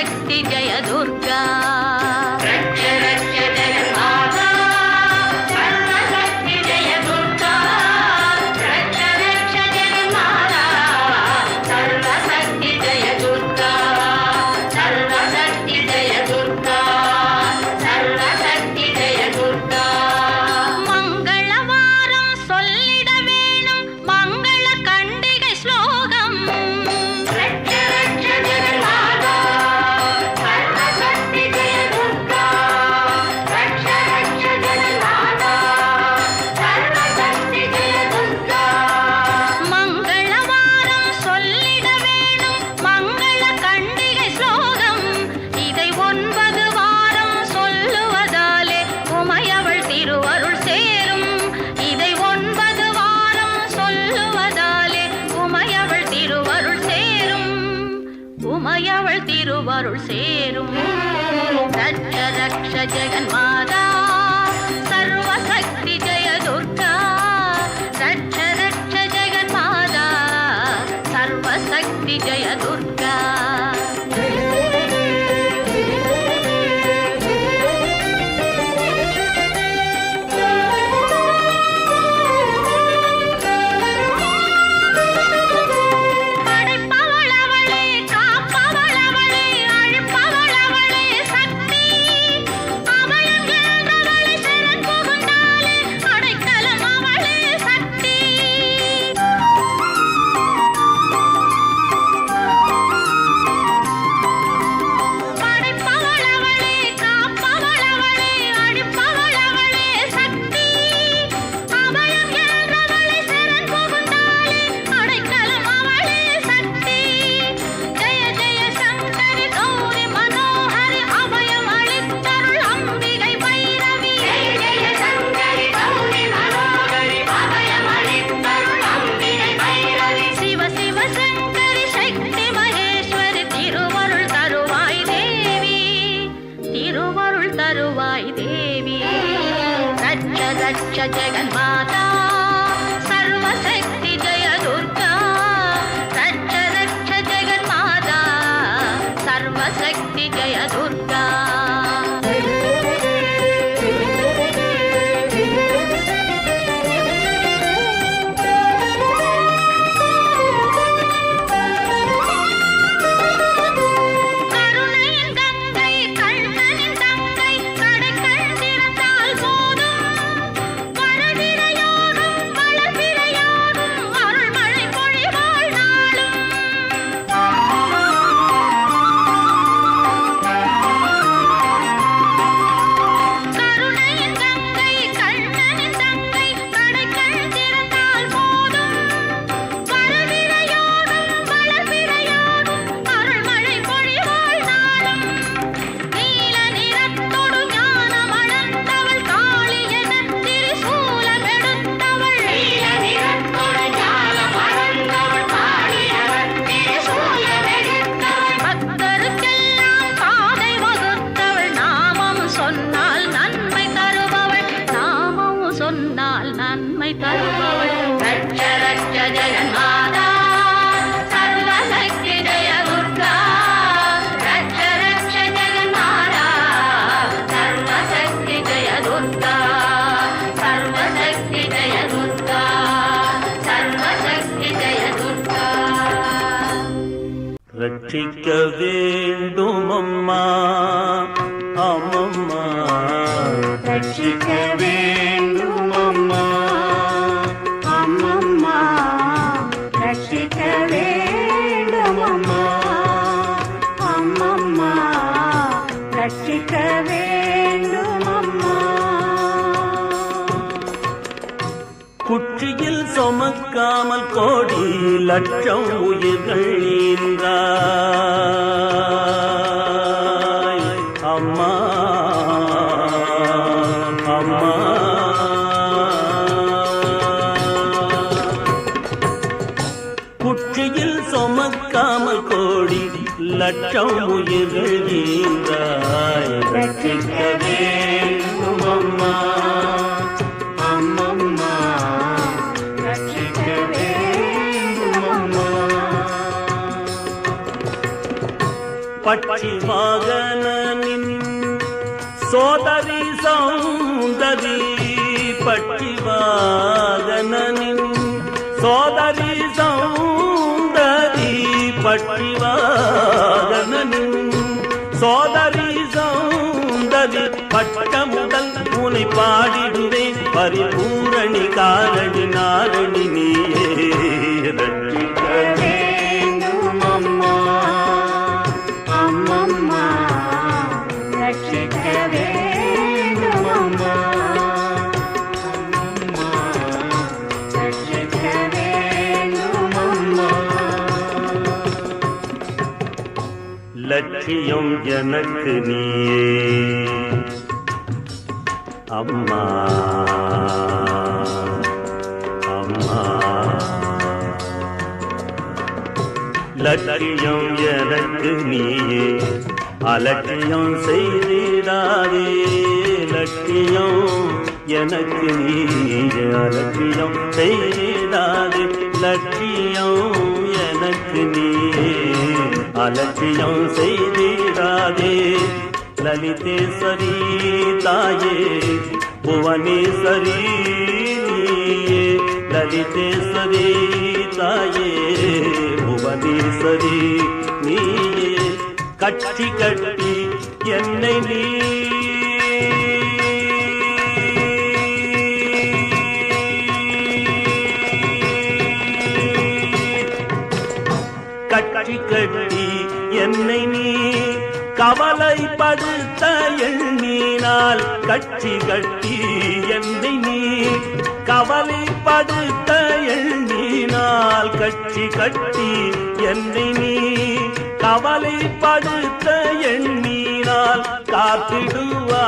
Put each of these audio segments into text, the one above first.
భక్తి జయ దుర్గా. அருள் சேரும். சச்சரக்ஷ ஜெகன் மாதா சர்வசக்தி ஜெய துர்கா சச்சரக்ஷ ஜெகன் மாதா சர்வசக்தி ஜெய துர்கா Jagannath. ரட்சிக்க வேண்டும் அம்மம்மா அம்மம்மா ரட்சிக்க வேண்டும் குற்றியில் சுமக்காமல் கோடி லட்சம் உயிர்கள் ஈந்தாய் அம்மா அம்மா. குற்றியில் சுமக்காமல் கோடி லட்சம் உயிர்கள் ஈந்தாய் ரட்சிக்கவே பட்சி வாகனின் சோதரி சௌந்தரி பட்சி வாகனின் சோதரி சௌந்தரி பட்சி வாகனின் சோதரி சௌந்தரி பட்டமுதல் முனை பாடிடுவேன். பரிபூரணி காரணி நாரணி லட்சியம் எனக்கு நீயே. அம்மா. அம்மா. லட்சியம் எனக்கு நீயே. அலட்சியம் செய்திடாதே. லட்சியம் எனக்கு நீயே. அலட்சியம் செய்திடாதே. லட்சியம் எனக்கு நீ அலட்சியம் செய்திடாதே. லலிதேஸ்வரி தாயே புவனேஸ்வரி நீயே. லலிதேஸ்வரி தாயே புவனேஸ்வரி நீயே. கட்டி கட்டி என்னை நீ கட்சி கட்டி என்னை நீ கவலைப்படுத்த எண்ணினால் கட்சி கட்டி என்னை நீ கவலைப்படுத்த எண்ணினால் காத்திடுவார்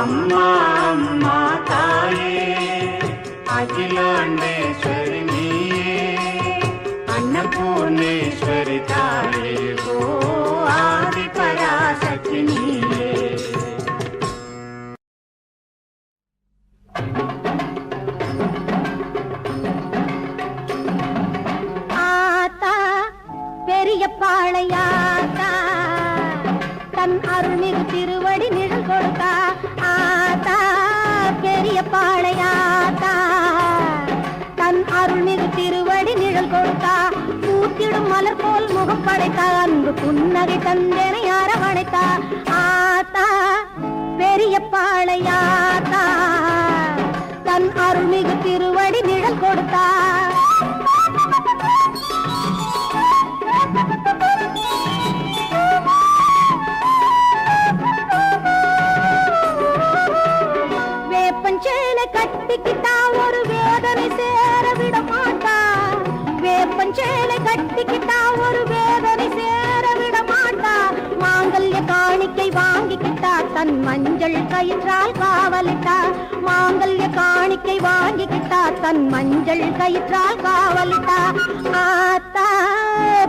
அம்மா அம்மா தாயே அகிலாண்டேஸ்வரி நீயே அன்னபூர்ணேஸ்வரி தாயே ஓ ஆதி பராசக்தி நீயே. ஆத்தா பெரிய பாளையாத்தா தன் அருள்மிகு திருவடி நிழல் கொடுத்தார் பாளையாத்தா. தன் அருள்மிகு திருவடி நிழல் கொடுத்தா கூத்திடும் மலர் போல் முகம் படைத்தா அன்பு புன்னகை தந்தனை அரவணைத்தா. ஆத்தா பெரிய பாளையாத்தா. தன் அருள்மிகு திருவடி நிழல் கொடுத்தா. கயிற்றால் காவலிட்டா மாங்கல்ய காணிக்கை வாங்கிக்கிட்டா தன் மஞ்சள் கயிற்றால் காவலிட்டா. ஆத்தா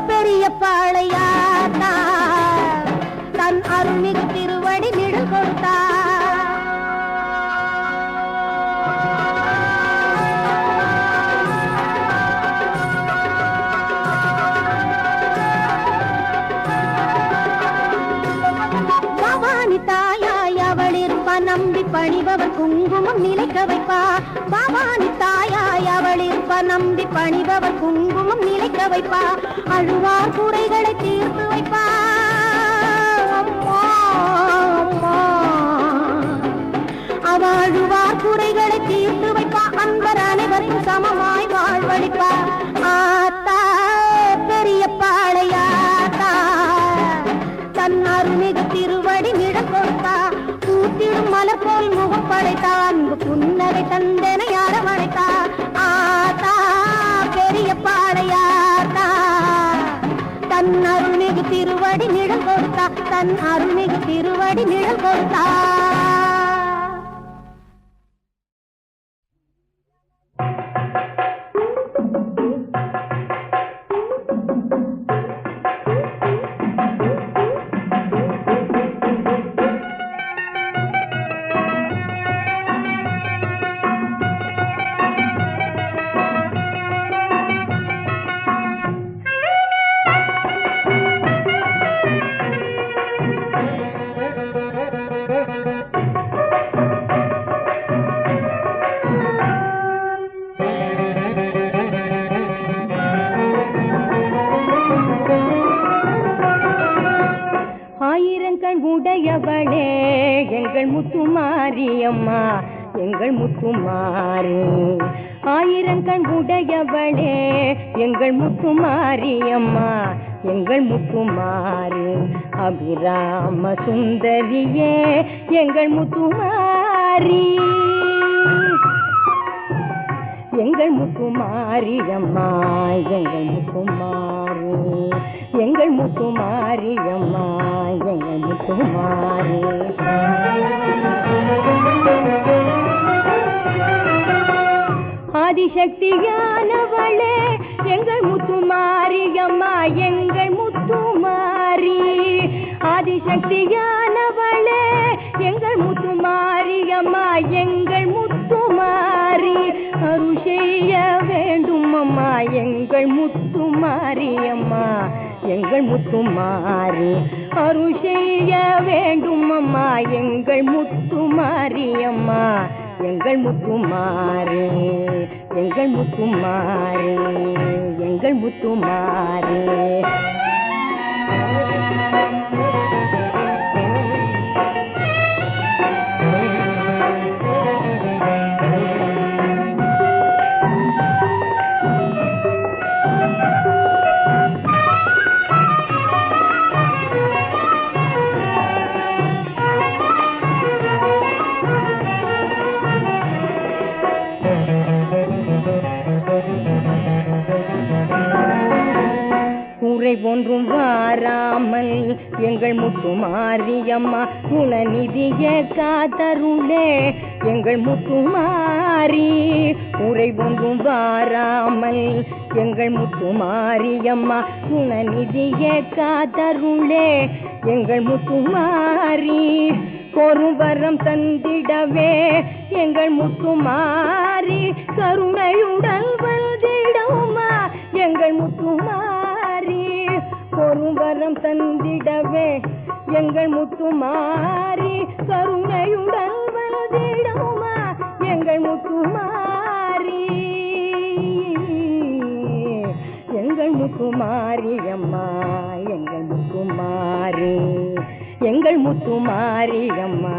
பெரிய பாளையாத்தா தன் அருள்மிகு திருவடி நிழல் கொடுத்தா. அவள் குங்குமம் நிலைக்க வைப்பா. பவானி தாயாய் அவள் இருப்ப. நம்பி பணிபவர் குங்குமம் நிலைக்க வைப்பா. அழுவார் குறைகளை தீர்த்து வைப்பா. அம்மா, அவ அழுவார் குறைகளை தீர்த்து வைப்பா. அன்பர் அனைவரும் சமமாய் மலர் போல் முகம் படைத்தான். புன்னகை தந்தனை அரவணைத்தா ஆத்தா பெரிய பாடையாத்தா தன் அருள்மிகு திருவடி நிழல் கொடுத்தா. தன் அருள்மிகு திருவடி நிழல் கொடுத்தா. முத்துமாரி அம்மா எங்கள் முத்துமாரி. ஆயிரங்கள் உடையவளே எங்கள் முத்துமாரி அம்மா எங்கள் முத்துமாரி. அபிராம சுந்தரியே எங்கள் முத்துமாரி. எங்கள் முத்துமாரி அம்மா எங்கள் முத்துமாரி. எங்கள் முத்துமாரி அம்மா எங்கள் முத்துமாரி. ஆதிசக்தியானவளே எங்கள் முத்துமாரி அம்மா எங்கள் முத்துமாரி. ஆதிசக்தியானவளே எங்கள் முத்துமாரி அம்மா எங்கள் முத்துமாரி. அருள் செய்ய வேண்டும் அம்மா எங்கள் முத்துமாரி அம்மா. எங்கள் முத்துமாரி. அருள் செய்ய வேண்டும் அம்மா எங்கள் முத்துமாரி அம்மா. எங்கள் முத்துமாரி எங்கள் முத்துமாரி எங்கள் முத்துமாரி. குறை ஒன்றும் வாராமல் எங்கள் முத்துமாரியம்மா குணநிதிய காதருளே. எங்கள் முத்துமாரி உரை ஒன்றும் வாராமல் எங்கள் முத்துமாரியம்மா குணநிதிய காதருளே. எங்கள் முத்துமாரி பொறுவரம் தந்திடவே. எங்கள் முத்துமாரி கருணையுடன் தந்திடவே. எங்கள் முத்துமாரி கருணையுடன் வந்திடவுமா எங்கள் முத்துமாரி. எங்கள் முத்துமாரி அம்மா எங்கள் முத்துமாரி. எங்கள் முத்துமாரி அம்மா